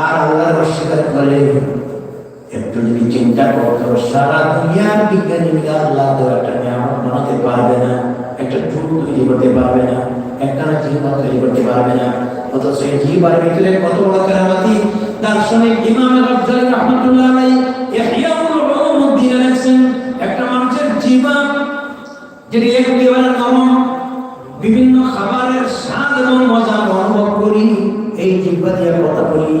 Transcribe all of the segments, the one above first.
আর আল্লাহর অস্বীকার করে একটু যদি চিন্তা করতো সারা দুনিয়ার বিজ্ঞানী মিলে আল্লাহ তো একটা নিয়ামত বানাতে পারবে না, একটা চুল তৈরি করতে পারবে না একটা জীবন তৈরি করতে পারবে না, অথচ এই জীবার ভিতরে কত বড় কেরামতি। দার্শনিক ইমাম আলাই একটা মানুষের জীবন একেবারে নরম বিভিন্ন খাবারের স্বাদ এবং মজা অনুভব করি, এই জিব্বা দিয়ে কথা বলি।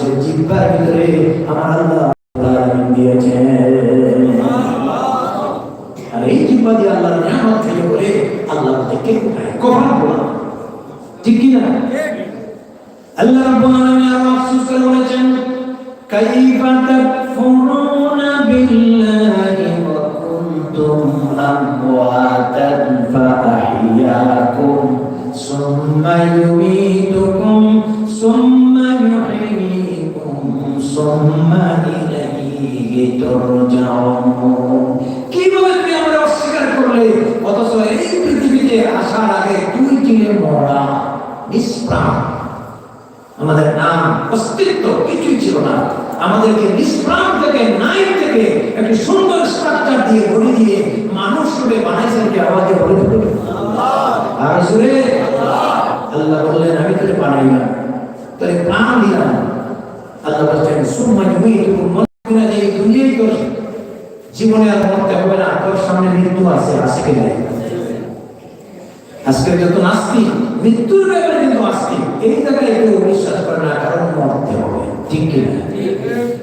মানুষের জিহ্বার ভিতরে আল্লাহ দিয়েছেন। আর এই জিব্বা দিয়ে আল্লাহর নিয়ামত থেকে বলে আল্লাহ থেকে কখন বলা ঠিক কি আল্লাহ রাব্বুল আলামিন আরও আফসোস করে বলেছেন, কাইফা তাকফুরুনা বিল্লাহি ওয়া কুনতুম আমওয়াতান ফাআহইয়াকুম সুম্মা আমাদেরকে নিষ্প্রাণ থেকে নাই থেকে একটি সুন্দর স্ট্রাকচার দিয়ে গড়ে দিয়ে মানুষ রূপে বানাইছেন কি আওয়াজে বলে আর সুরে? আল্লাহ বললেন, আমি বানাইলাম তোরে প্রাণ দিলাম আল্লাহ বলছেন, সুম্মা যে জীবনে আর মরতে হবে না, তোর সামনে মৃত্যু আছে আছে নাই। আজকের যত মৃত্যুর ব্যাপারে কিন্তু আস্তিক, এই জায়গায় কেউ বিশ্বাস করে না, কারণ মরতে হবে, ঠিক কি না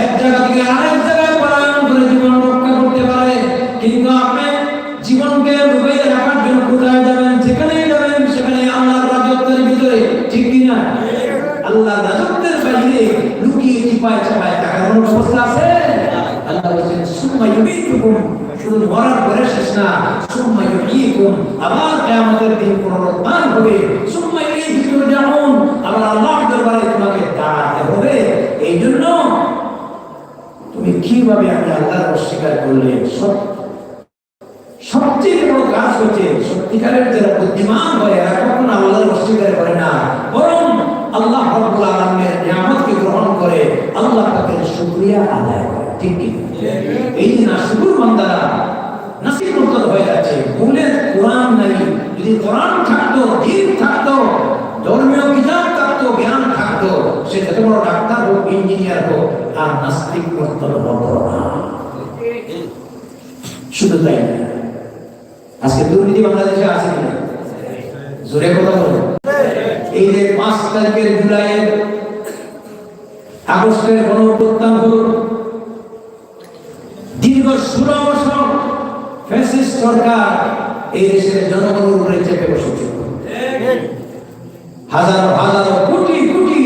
এক জায়গা থেকে আরেক আবার কিয়ামতের দিন পুনরুত্থান হবে। সুম্মা ইলাইহি তুরজাউন আবার আল্লাহর দরবারে তোমাকে দাঁড়াতে হবে এই জন্য তুমি কীভাবে আমি আল্লাহর অস্বীকার করলে সব সবচেয়ে বড় কাজ হচ্ছে সত্যিকারের যারা বুদ্ধিমান হয়, এরা কখনো আল্লাহর অস্বীকার করে না। বরং আল্লাহ রব্বুল নিয়ামতকে গ্রহণ করে, আল্লাহ আদায় করে। ঠিক কি? এই বান্দারা মুরতাদ হয়ে যাচ্ছে কোরআন নাই। যদি কোরআন থাকতো থাকতো, ধর্মীয় কিতাব থাকতো, জ্ঞান থাকতো, সে যত বড় ডাক্তার হোক, ইঞ্জিনিয়ার হোক, আর নাস্তিক হতো না। শুধু তাই আজকে দুর্নীতি বাংলাদেশে আছে কিনা? জোরে কথা বলো। এই যে পাঁচ তারিখের জুলাইয়ের আগস্টের গণ দীর্ঘ ষোলো বছর ফ্যাসিস্ট সরকার এই দেশের জনগণের উপরে চেপে বসেছিল হাজার হাজার, কোটি কোটি,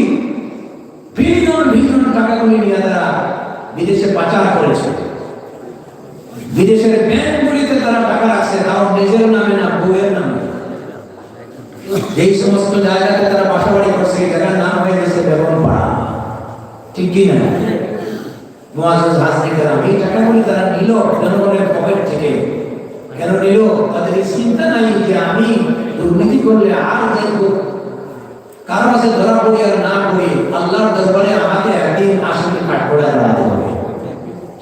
বিলিয়ন বিলিয়ন টাকাগুলি নিয়ে তারা বিদেশে পাচার করেছে। বিদেশের ব্যাংকগুলিতে তারা টাকা রাখছে তাও নিজের নামে না বউয়ের নামে এই সমস্ত জায়গাতে তারা বাসাবাড়ি করছে এই জায়গার নাম হয়ে গেছে বেগম পাড়া ঠিক কি না মুআজ্জাজ হাজরি কেরাম এই টাকাগুলি তারা নিল জনগণের পকেট থেকে কেন নিল তাদের এই চিন্তা নাই যে আমি দুর্নীতি করলে আর দেখব কারও কাছে ধরা পড়ি আর না পড়ি আল্লাহর দরবারে আমাকে একদিন আসামি কাঠ করে দাঁড়াতে হবে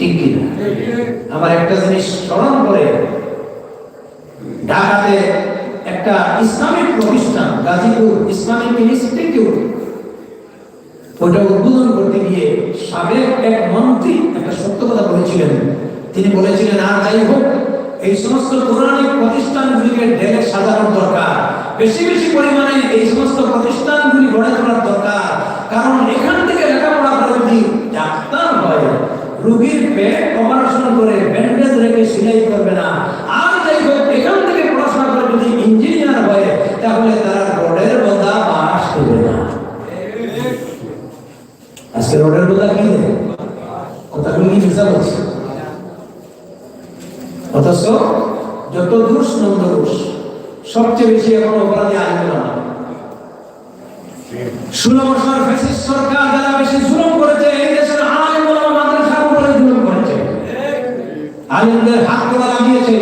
ঠিক কি না আমার একটা জিনিস স্মরণ করে, ঢাকাতে একটা ইসলামিক প্রতিষ্ঠান, গাজীপুর ইসলামিক ইনস্টিটিউট উদ্বোধন করতে গিয়ে সাবেক এক মন্ত্রী একটা সত্য কথা বলেছিলেন। তিনি বলেছিলেন, আর যাই হোক, এই সমস্ত পৌরাণিক প্রতিষ্ঠানগুলিকে ঢেলে সাজানোর দরকার। বেশি বেশি পরিমাণে এই সমস্ত প্রতিষ্ঠানগুলি গড়ে তোলার দরকার। কারণ এখান থেকে লেখাপড়া করে যদি ডাক্তার হয় রোগীর পেট অপারেশন করে ব্যান্ডেজ রেখে সেলাই করবে না। আর যাই হোক এখান থেকে পড়াশোনা করে যদি ইঞ্জিনিয়ার হয় তাহলে তারা রোডের বোঝা বাস করবে না। আজকে রোডের বোঝা কি কথাগুলো কি মিশা বলছে অথচ যত দোষ নন্দ দোষ সবচেয়ে বেশি এখন অপরাধী আইন না। ষোলো বছর ফ্যাসিস সরকার যারা বেশি জুলুম করেছে আলেমদের হাত করা লাগিয়েছে,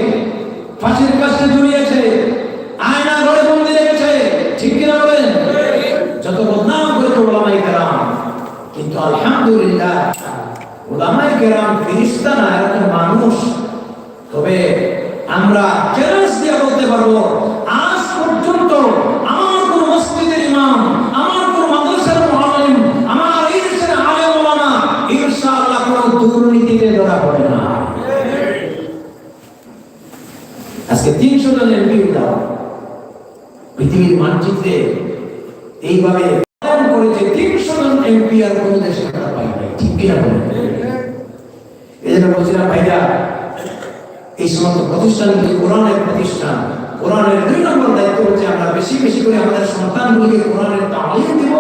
ফাঁসির কাছে জড়িয়েছে, আয়না ঘরে বন্দি রেখেছে। ঠিক কিনা বলেন? যত বদনাম করেছে ওলামাই কেরাম, কিন্তু আলহামদুলিল্লাহ, ওলামাই কেরাম ফিরিস্তা না এরা মানুষ। তবে আমরা চ্যালেঞ্জ দিয়ে বলতে পারব আজ পর্যন্ত আমার কোন মসজিদের ইমাম আমার কোন মাদ্রাসার মুআল্লিম আমার এই দেশের আলেম ওলামা ইনশাআল্লাহ কোন দুর্নীতিতে ধরা পড়ে না আজকে তিনশো জন এমপি দাও। পৃথিবীর মানচিত্রে এইভাবে করেছে তিনশো এমপি আর কোন দেশে পাই নাই। ঠিক কিনা বলেন? এই জন্য বলছিলাম, ভাইরা, এই সমস্ত কোরআনের প্রতিষ্ঠান। কোরআনের দুই নম্বর দায়িত্ব হচ্ছে আমরা বেশি বেশি করে আমাদের সন্তানগুলিকে কোরআনের তালিম দিব,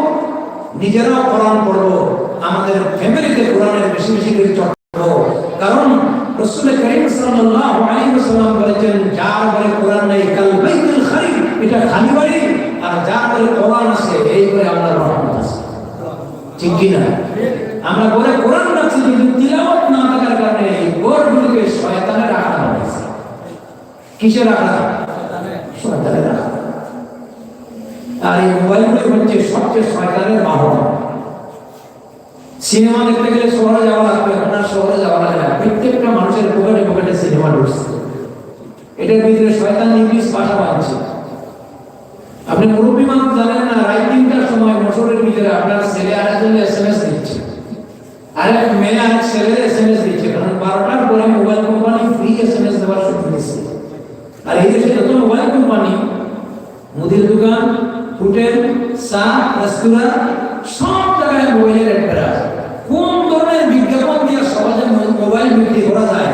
নিজেরাও কোরআন আমাদের ফ্যামিলিতে কোরআনের বেশি বেশি করে চর্চা কারণ রসুল করিম সাল্লাল্লাহু আলাইহি ওয়াসাল্লাম বলেছেন, যার ঘরে কোরআন নেই, কাল বাইতুল খারি এটা খালি বাড়ি, আর যার ঘরে কোরআন আছে, এই ঘরে আল্লাহর রহমত আছে। ঠিক কি না? আমরা ঘরে কোরআন রাখছি, কিন্তু তিলাওয়াত না থাকার কারণে এই ঘরগুলিকে শয়তানে রাখা হয়েছে। কিসে রাখা? শয়তানে রাখা। আর এই মোবাইলগুলি হচ্ছে সবচেয়ে শয়তানের বাহন। সিনেমা দেখতে গেলে শহরে যাওয়া লাগবে আপনার শহরে যাওয়া লাগে না। প্রত্যেকটা মানুষের পকেটে পকেটে সিনেমা ঢুকছে। এটার ভিতরে শয়তান ইংলিশ ভাষা বাঁধছে আপনি মুরব্বী মানুষ জানেন না, রাত তিনটার সময় মোটরের ভিতরে আপনার ছেলে আরেকজন এস দিচ্ছে। আরেক মেয়ে আরেক ছেলে এস এম এস দিচ্ছে। কারণ বারোটার পরে mobile company free S M S দেওয়ার সুযোগ দিচ্ছে। আর এই দেশে যত মোবাইল কোম্পানি, মুদির দোকান, হোটেল, চা, রেস্তোরাঁ, সব জায়গায় মোবাইলের অ্যাড করা আছে কোন ধরনের বিজ্ঞাপন দিয়ে সহজে মোবাইল বিক্রি করা যায়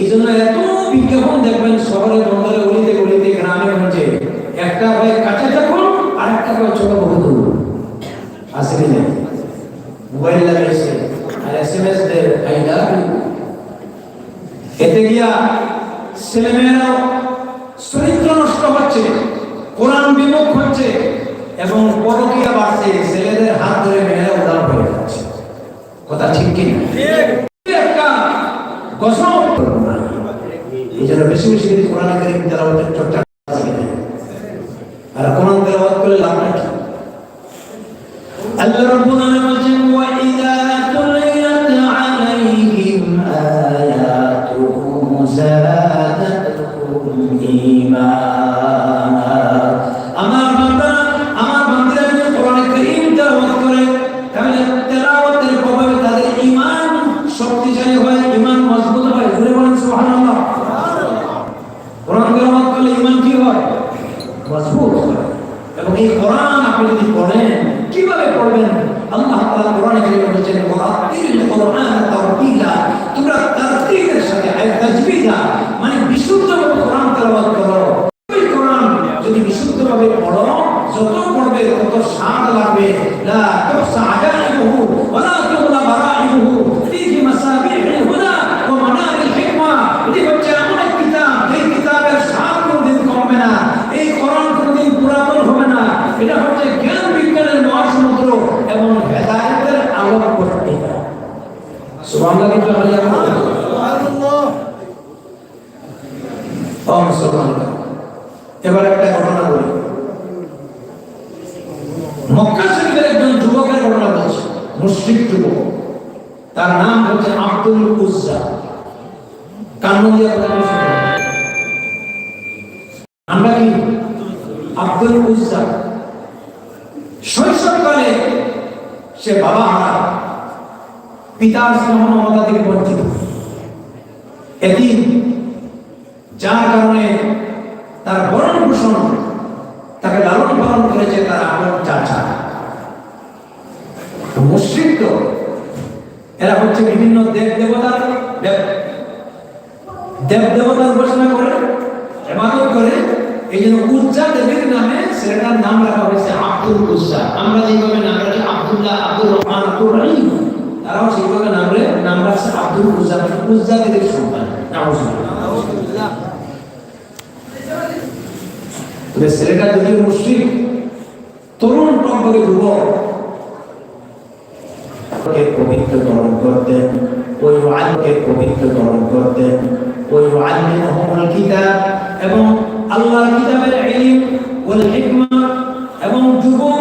এই জন্য এত বিজ্ঞাপন দেখবেন শহরে বন্দরে গলিতে গলিতে গ্রামে গঞ্জে একটা হয় কাছে থাকুন আর একটা হয় ছোট বহু দূর আছে কি না মোবাইল লাগাইছে আর এস এম এস দে আই লাভ ইউ এতে গিয়া ছেলেমেয়েরাও চরিত্র নষ্ট হচ্ছে কোরআন বিমুখ হচ্ছে এবং পরকিয়া বাড়ছে ছেলেদের হাত ধরে মেয়েরা উদার হয়ে যাচ্ছে। কথা ঠিক কি একটা গসব এই জন্য বেশি বেশি করে কোরআন কারিম তেলাওয়াতের চর্চা আর কোরআন তেলাওয়াত করলে লাভটা কি আল্লাহ রাব্বুল আলামিন যত পড়বে তত লাগবে লা তুহসা আজাইবুহু ওয়ালা তুগলা বারাইবুহু। ফীহি মাসাবিহুল হুদা ওয়া মানারিল হিকমা। এটি হচ্ছে এমন এক কিতাব এই কিতাবের স্বাদ কোনদিন কমবে না এই কোরআন কোনদিন পুরাতন হবে না। এটা হচ্ছে জ্ঞান বিজ্ঞানের মহাসমুদ্র এবং হেদায়েতের আলো আমরা কিন্তু আমরা যাব ও মুসলমান এবার একটা তার নাম হচ্ছে আব্দুল উজ্জা। আমরা কি আব্দুল উজ্জা? শৈশবকালে সে বাবা হারা পিতার স্নেহ মমতা থেকে বঞ্চিত। এদিন, যার কারণে তার ভরণ পোষণ তাকে লালন পালন করেছে তার আপন চাচা। মুশ্রিক এরা হচ্ছে বিভিন্ন দেব দেবতার দেব- দেব দেবতার উপাসনা করে এবাদত করে। এই জন্য উজ্জা দেবীর নামে ছেলেটার নাম রাখা হয়েছে আব্দুল উজ্জা। আমরা যেভাবে নাম রাখি, আব্দুল্লাহ আব্দুল রহমান আব্দুল রহিম। তারাও সেইভাবে নাম রে নাম রাখছে আব্দুল উজ্জা মানে উজ্জা দেবীর সন্তান। তবে ছেলেটা যদি মুসলিম তরুণ টম্পকে যুবক পবিত্রকরণ করতেন, ওই আলকে পবিত্রকরণ করতেন, ওই আলকে মহমুল কিতাব এবং আল্লাহর কিতাবের ইলম ওয়াল হিকমা এবং যুবক